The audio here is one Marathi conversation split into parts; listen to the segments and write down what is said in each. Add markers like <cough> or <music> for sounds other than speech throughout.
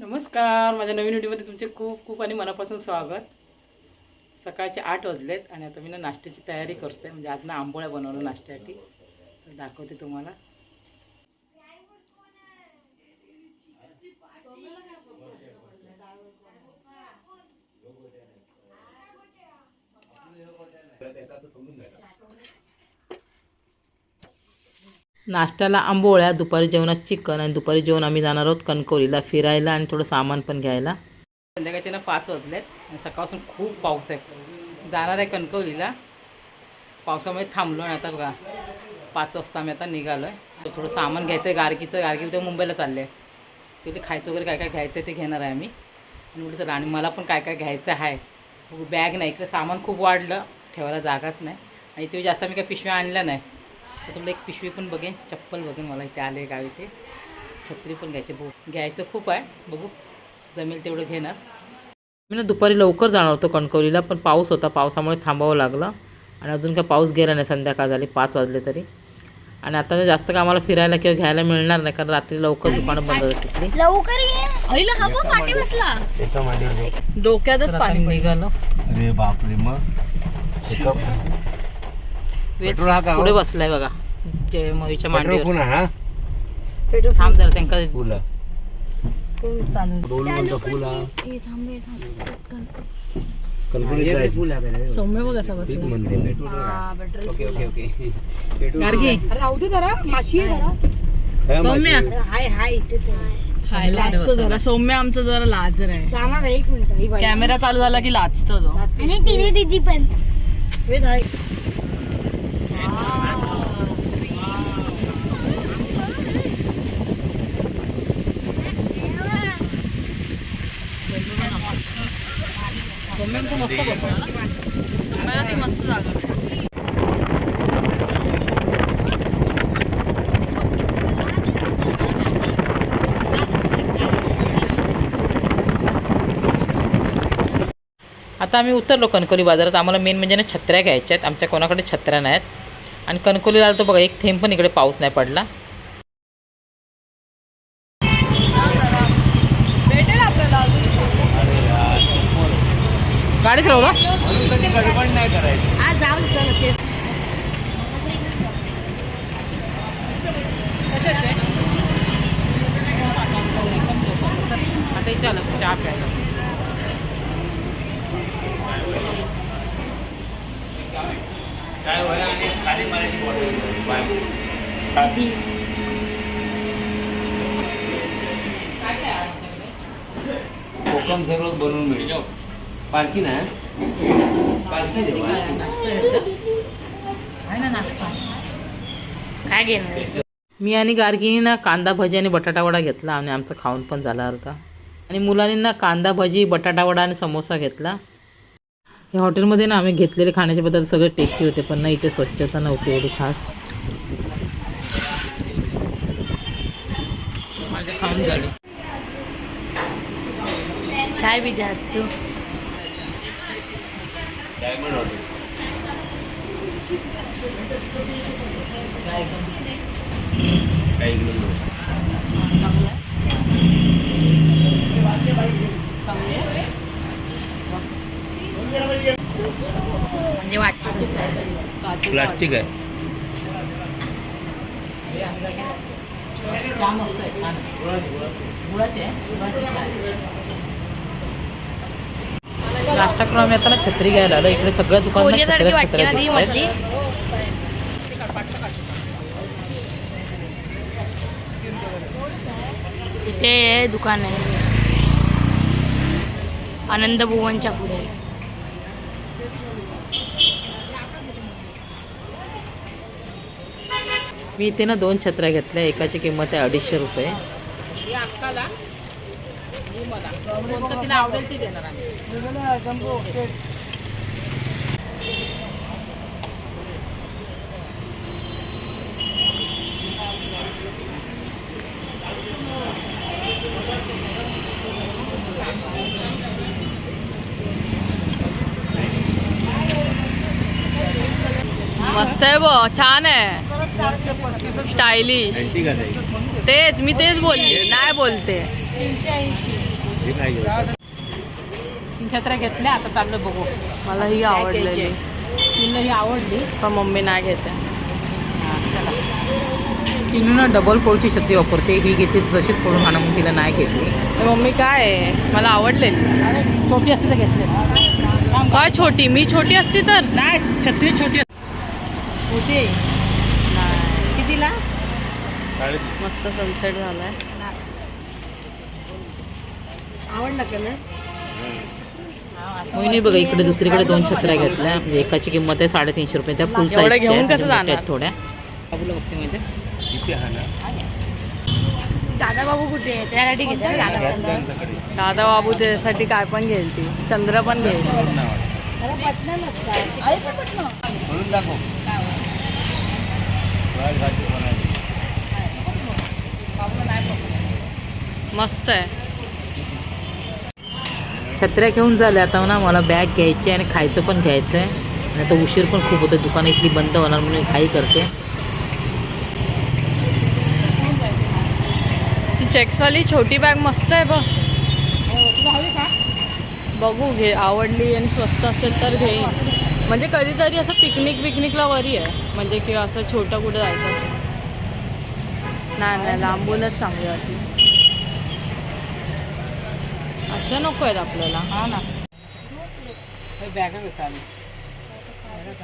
नमस्कार माझ्या नवीन व्हिडिओमध्ये तुमचे खूप खूप आणि मनापासून स्वागत. सकाळचे आठ वाजलेत आणि आता मी ना नाश्त्याची तयारी करते म्हणजे आज ना आंबोळ्या बनवलं नाश्त्यासाठी. तर दाखवते तुम्हाला. नाश्त्याला आंबोळ्या दुपारी जेवणात चिकन आणि दुपारी जेवण आम्ही जाणार आहोत कणकवलीला फिरायला आणि थोडं सामान पण घ्यायला. संध्याकाळचे ना पाच वाजलेत आणि सकाळपासून खूप पाऊस आहे. जाणार आहे कणकवलीला. पावसामुळे थांबलो आणि आता बघा. पाच वाजता आम्ही आता निघालो आहे थोडं सामान घ्यायचं आहे गारकीचं गारकी उद्या मुंबईला चालले आहे. तिथे खायचं वगैरे काय काय घ्यायचं आहे ते घेणार आहे आम्ही. आणि उलट आणि मला पण काय काय घ्यायचं आहे. बॅग नाही इकडे सामान खूप वाढलं. ठेवायला जागाच नाही. आणि ते जास्त मी काय पिशव्या आणल्या नाही. तर तुला एक पिशवी पण बघेन चप्पल बघेन मला इथे आले गावी ते. छत्री पण घ्यायची बघू. घ्यायचं खूप आहे बघू. जमेल तेवढं घेणार. मी ना दुपारी लवकर जाणार होतो कणकवलीला पण पाऊस होता पावसामुळे थांबावं लागलं. आणि अजून काय पाऊस गेला नाही संध्याकाळ झाली पाच वाजले तरी. आणि आता जास्त काय आम्हाला फिरायला किंवा घ्यायला मिळणार नाही कारण रात्री लवकर दुकानं बंद होतात तिथली. लवकर हा डोक्यातच पाणी निघालं. अरे बापरे मग? पुढे बसलाय बघा. जय मयूच्या पेट्रोल मांडीवर. पुन्हा हा? थांब जरा त्यांका फुला. चालू दोन म्हणतो फुला. ए थांब ए थांब पटकन. कणकवलीत जायचं सौम्य बघ असा ठीक बसला म्हणते हा, पेट्रोल ओके फुल. ओके आहे. ओके गार्गी. राहू दे जरा. माशी आहे जरा. काय सौम्या. माशी? हाय हाय इथे खायला लाजतो जरा. सौम्य आमचं जरा लाजर आहे. जाणार एक मिनिट. कॅमेरा चालू झाला की लाजतो तो. आणि तिने दीदी पण. मस्त बसलं ना? सौम्याला ती मस्त जागा. आता आम्ही उतरलो कणकोली बाजारात. आम्हाला मेन म्हणजे ना छत्र्या घ्यायच्या आहेत आमच्या कोणाकडे छत्र्या नाहीत. आणि कणकोलीला आलो तर बघा एक थेंब पण इकडे पाऊस नाही पडला भेटेल आपल्याला अजून गाडीत राहू का म्हणून कधी गडबड नाही करायची आज जाऊ चल ते आता इथे आलं चहा प्यायला. कोकम सर्व बनवून पालखी देवा आहे काय घेणार मी आणि गार्गिनी ना कांदा भजी आणि बटाटा वडा घेतला आणि आमचं खाऊन पण झाला अर्धा. आणि मुलांनी ना कांदा भजी बटाटा वडा आणि समोसा घेतला. या हॉटेलमध्ये ना आम्ही घेतलेले खाण्याचे पदार्थ सगळे टेस्टी होते पण ना इथे स्वच्छता नव्हती एवढी खास. माझे खाऊन झाले. काय विद्यार्थी डायमंड हॉटेल काही म्हणजे वाटतं प्लास्टिक आहे. चहा मस्त आहे छान. गुळाची गुळाची चहा. नाश्ता करून आम्ही आता ना छत्री घ्यायला आलो. इकडे सगळ्या दुकानात इथे हे दुकान आहे. आनंद भुवनच्या पुढे. मी इथे ना दोन छत्र्या घेतल्या. एकाची किंमत आहे अडीचशे रुपये. कोणतं तिला आवडेल ते देणार आम्ही. मस्त आहे ब छान आहे. स्टायलिश अँटिक आहे. तेच मी तेच बोलली नाही बोलते. हे छत्र्या घेतल्या आता चाललो बघू. मला ही आवडलेली? तिला ही आवडली. पण मम्मी नाही घेते. हा, चला. तिने ना डबल फोल्डची छत्री वापरते. ही घेतली तशीच फोडून आणा म्हणून तिला नाही घेतली. मम्मी काय आहे? मला आवडलेली. छोटी असते तर घेतली. काय छोटी? मी छोटी असती तर? नाही छत्री छोटी होती कितीला? मस्त सनसेट झालाय. आवडला कलर मोहिनी बघा इकडे दुसरीकडे दोन छत्र्या घेतल्या. म्हणजे एकाची किंमत आहे साडेतीनशे रुपये. त्या फुल एवढ्या साईजच्या घेऊन आहेत, कसं आणि मोठ्या जाणार? आहेत थोड्या. बाबूला बघते म्हणजे. किती हा ना. दादा बाबू कुठे आहे? त्यासाठी घेते ना दादा बाबू. त्यांच्याकडे दादा बाबू त्यासाठी काय पण घेईल ती चंद्र पण घेईल. त्याला पटलं छत्र्या घेऊन झाल्या. आता ना मला बॅग घ्यायची आहे आणि खायचं पण घ्यायचं आहे. आणि आता उशीर पण खूप होतं दुकानं इथली बंद होणार म्हणून घाई करते. ती चेक्सवाली छोटी बॅग मस्त आहे बघ. बघू घे. आवडली आणि स्वस्त असेल तर घेईन. म्हणजे कधीतरी असं पिकनिक पिकनिकला वरी आहे. म्हणजे किंवा असं छोटं कुठं जायचं असेल. नाही नाही. लांबूनच चांगली वाटली. अशा नको आहेत आपल्याला. हा ना. बॅगा घेतो आम्ही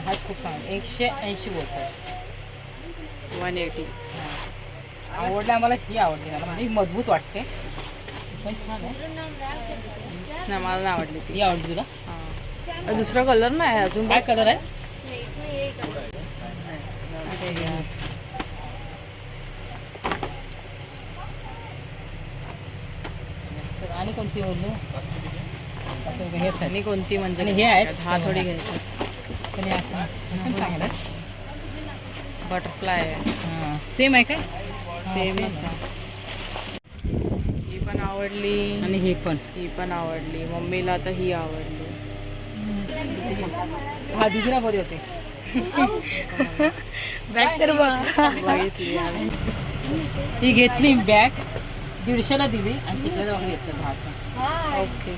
हा खूप चांगला एकशे ऐंशी बोलतात वन एटी आवडली आम्हाला ही आवडली मला ही मजबूत वाटते. पण छान आहे. नाही मला नाही आवडली ती. ही आवडली तुला? हां. दुसरा कलर नाही आहे अजून. काय कलर आहे चल, आणि कोणती हेच आहे आणि कोणती म्हणजे आणि हे आहेत? हा थोडी घ्यायची. हे असं पण चांगलं आहे. बटरफ्लाय आहे. सेम आहे काय? सेम. ही पण आवडली. आणि हे पण. ही पण आवडली. मम्मीला आता ही आवडली. हा दिदीला बरी होते. <laughs> बॅग तर बघ. बघितली. ती घेतली बॅग. दीडशेला दिली आणि तिकडे जाऊन घेतलं दहाचं ओके.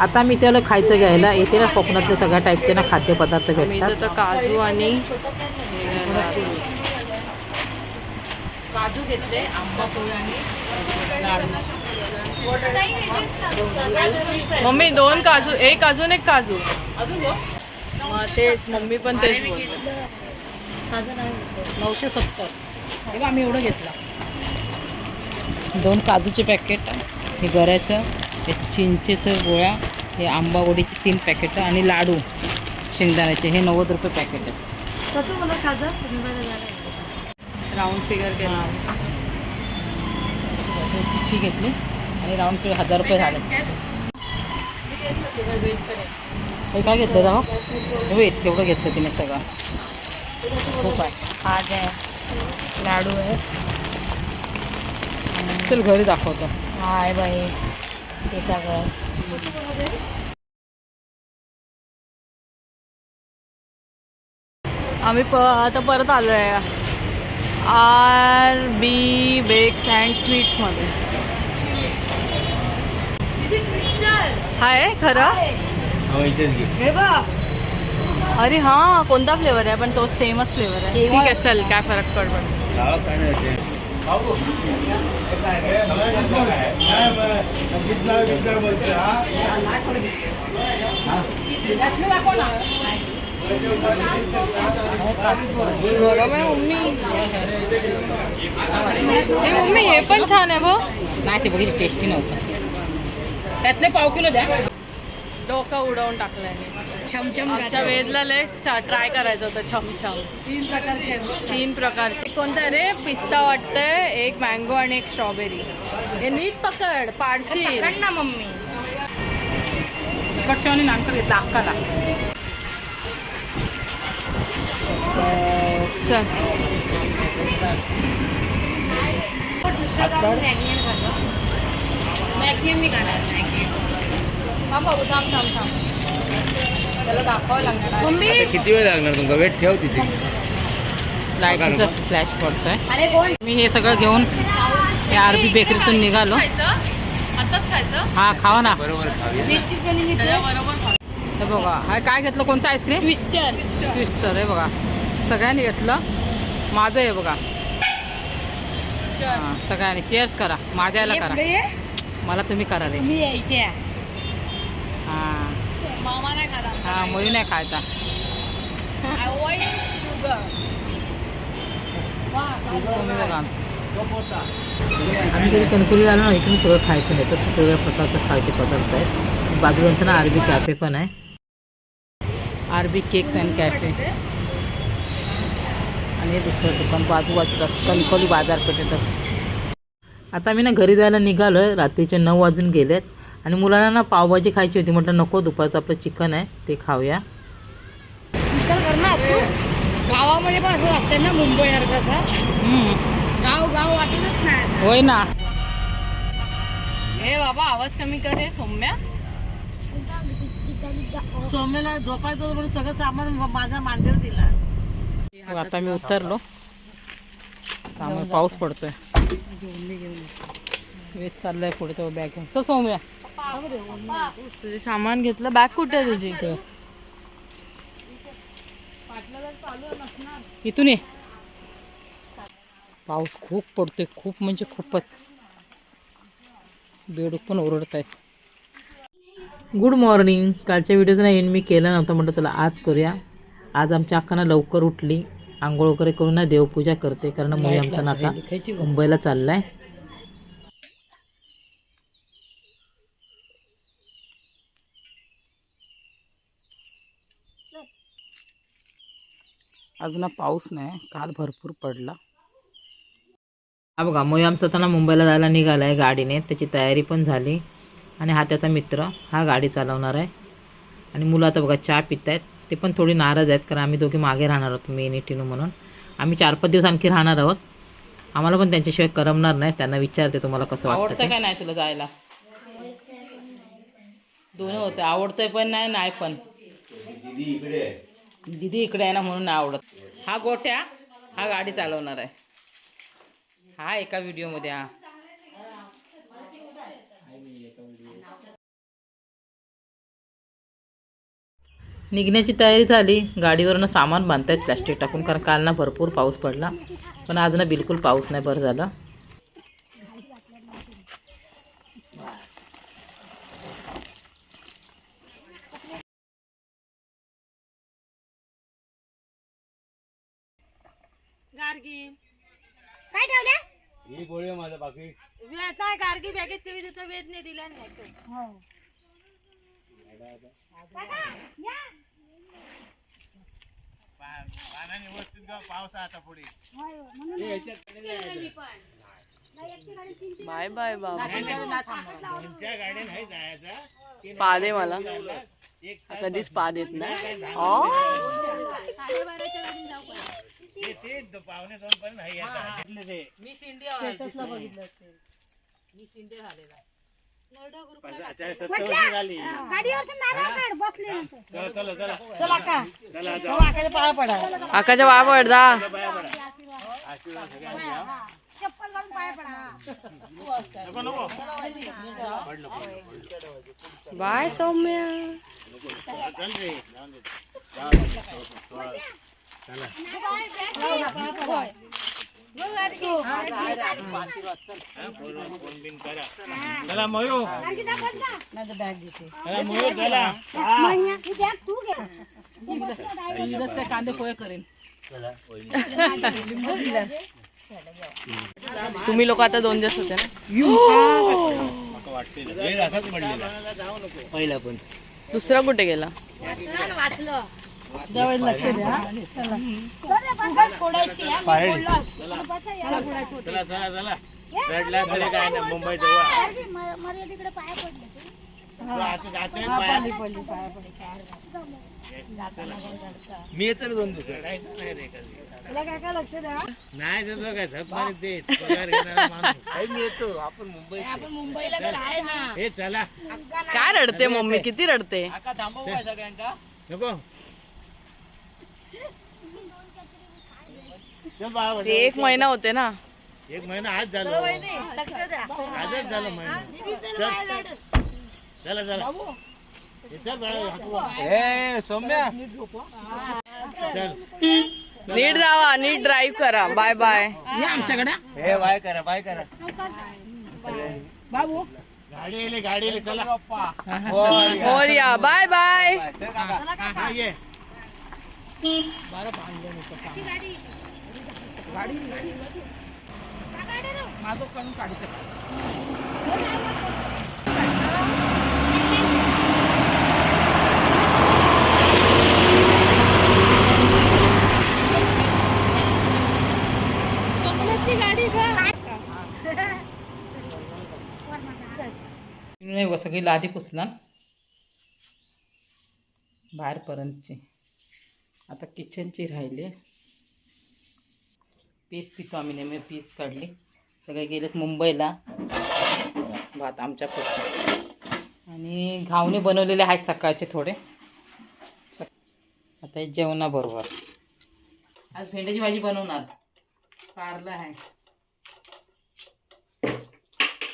आता मी त्याला खायचं घ्यायला येते ना कोकणातले सगळ्या टाईपचे ना खाद्यपदार्थ भेटतात. काजू आणि. काजू घेतले आंबा पोळी आणि मम्मी दोन काजू एक अजून एक काजू. अजून तेच मम्मी पण तेच बोलते. नऊशे सत्तर. तेव्हा आम्ही एवढं घेतलं. दोन काजूचे पॅकेट हे गऱ्याचं हे चिंचेचं गोळ्या हे आंबा गोडीचे तीन पॅकेट आणि लाडू शेंगदाण्याचे हे नव्वद रुपये पॅकेट आहे. कसं मला खाजा राऊंड फिगर केला. चिठ्ठी घेतली आणि राऊंड फिर हजार रुपये झाले. हे काय घेतलं राव हे वेट एवढं घेतलं तिने सगळं. खूप आहे. खाज आहे लाडू आहे. चल घरी दाखवतो. हा आहे बाई ते सगळं. आम्ही प आता परत आलो आहे आर बी बेक्स अँड स्वीट्समध्ये हाय खरं? हो अरे हां कोणता फ्लेवर आहे? पण तो सेमच फ्लेवर आहे. ठीक आहे चल काय फरक पडतो मम्मी हे मम्मी हे पण छान आहे बघ नाही ते बघितलं टेस्टी नव्हतं. त्यातले पाव किलो द्या. डोकं उडवून टाकलंय छमछम आमच्या वेदला लय ट्राय करायचं होतं छमछम. तीन प्रकारचे तीन प्रकारचे. कोणतं रे? पिस्ता वाटतंय एक मँगो आणि एक स्ट्रॉबेरी हे नीट पकड पाडशील. ना मम्मी. तिकटशे आणि घेतला अक्काला चल. मॅगी मी खाणार मॅगी थांब बाबू थांब थांब थांब. त्याला दाखवावं लागणार आहे. मम्मी! आता किती वेळ लागणार तुमका वेट ठेव तिथे. लाईटीचा फ्लॅश पडतोय. अरे कोण? मी हे सगळं घेऊन या आरबी बेकरीतून निघालो. खायचं? आताच खायचं? हा खावा ना. बरोबर. हे बघा हा काय घेतलं? कोणतं आईस्क्रीम? ट्विस्टर. ट्विस्टर आहे बघा. सगळ्यांनी घेतलं. माझं आहे बघा. हा, सगळ्यांनी. चेअर्स करा. माझ्या याला करा. मला तुम्ही करा रे. हा. मामा नाही खाला हा मयू नाही खायचा. अवॉइड शुगर सोनी बघा आमचं. आम्ही कधी कणकुली आलो ना इकडून सगळं खायचं नाही. तर वेगवेगळ्या प्रकारचे खायचे पदार्थ आहेत. बाजूला ना आरबी कॅफे पण आहे. आरबी केक्स अँड कॅफे आणि दुसरं दुकान बाजूबाजूलाच कणकोली बाजारपेठेतच. आता मी ना घरी जायला निघालो आहे रात्रीचे नऊ वाजून गेलेत. आणि मुलांना ना पावभाजी खायची होती. म्हटलं नको दुपारचं आपलं चिकन आहे ते खाऊया. विचार कर ना गावामध्ये पण असं असते ना मुंबई सारखं. गाव गाव वाटतच नाही. होय ना. हे बाबा आवाज कमी कर रे सौम्या. सोम्याला झोपायचं होतं म्हणून सगळं सामान माझ्या मांडीवर दिला. आता मी उतरलो. सामान पाऊस पडतोय. वेच चाललाय पुढे तो बॅग घेऊन. तो सौम्या. तुझे सामान घेतलं बॅग कुठे तुझी. इथून ये. पाऊस खूप पडतोय खूप म्हणजे खूपच. बेडूक पण ओरडत आहेत गुड मॉर्निंग कालच्या व्हिडिओचा एंड मी केला नव्हता म्हटलं तुला आज करूया. आज आमच्या अक्कानं लवकर उठली. आंघोळ वगैरे करून ना देवपूजा करते कारण मुली आमचा नाता मुंबईला चाललाय. आज ना पाऊस नाही काल भरपूर पडला. हा बघा मोय आमचा आता ना मुंबईला जायला निघाला आहे गाडीने त्याची तयारी पण झाली. आणि हा त्याचा मित्र हा गाडी चालवणार आहे. आणि मुलं आता बघा चहा पित आहेत ते पण थोडी नाराज आहेत कारण आम्ही दोघे मागे राहणार आहोत मी आणि टिनू म्हणून. आम्ही चार पाच दिवस आणखी राहणार आहोत. आम्हाला पण त्यांच्याशिवाय करमणार नाही त्यांना विचारते तुम्हाला कसं वाटतं काय नाही तुला जायला? दोन्ही होतं आवडतंय पण नाही नाही पण. दीदी इकडे आहे. दीदी इकडे आहे ना म्हणून नाही आवडत. हा गोट्या हा गाडी चालवणार आहे. हा एका व्हिडिओमध्ये हा. निघण्याची तयारी झाली. गाडीवरनं सामान बांधतायत प्लॅस्टिक टाकून कारण काल ना भरपूर पाऊस पडला. पण आज ना बिलकुल पाऊस नाही बरं झालं. गार्गी काय ठेवल्या? ही पोळी आहे माझा बाकी. आता गार्गी बॅगेत ठेवी देतो वेद नाही. दिला नाही बाय बाय बाबा. पा दे मला. कधीच पा देत नाही ऑ. मिस इंडिया मिस इंडिया झालेला आकाच्या पाया पड जा बाय सौम्या चला मयूर चला मयूर चला इथंच काय कांदे पोहे करेन तुम्ही लोक आता दोन दिवस होते ना? पहिला पण दुसरा कुठे गेला? चला चला चला. रडला तरी काय नाही मुंबई जवळ मी येतो ना दोन दिवस नाही देतो काय देत पगार घेणारा माणूस. आहे, मी येतो आपण मुंबईत हे चला. काय रडते मम्मी? किती रडते? नको. ते एक महिना होते ना. एक महिना आज झालं. आजच झालं महिना. चल. चला. हे बाळा, नीट जावा नीट ड्राईव्ह करा. बाय बाय ये आमच्याकडे. बाबू. गाडी आली गाडी आली चला. बाय बाय हा, ये. बरं गाडी. गाडी माझं कण काढायचं नाही बघ, सगळी लादी पुसला बाहेरपर्यंतची. आता किचनची राहिली. पीच पितो आम्ही नेहमी पीस काढली. सगळे गेलेत मुंबईला. भात आमच्या आणि घावणे बनवलेले आहेत सकाळचे थोडे. सक- आता जेवणाबरोबर. आज भेंड्याची भाजी बनवणार. कारलं आहे.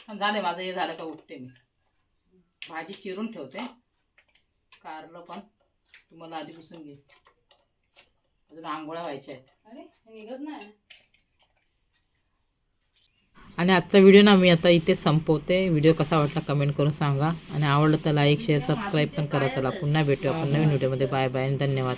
पण झालं माझं हे झालं का उठते मी. भाजी चिरून ठेवते. कारलं पण. तुम्हाला आधीपासून घे. अजून आंघोळ्या व्हायच्या आहेत. आणि आजचा व्हिडिओ ना मी आता इथे संपवते. व्हिडिओ कसा वाटला कमेंट करून सांगा. आणि आवडलं तर लाईक शेअर सबस्क्राईब पण करा. चला पुन्हा भेटू आपण नवीन व्हिडिओमध्ये बाय बाय आणि धन्यवाद.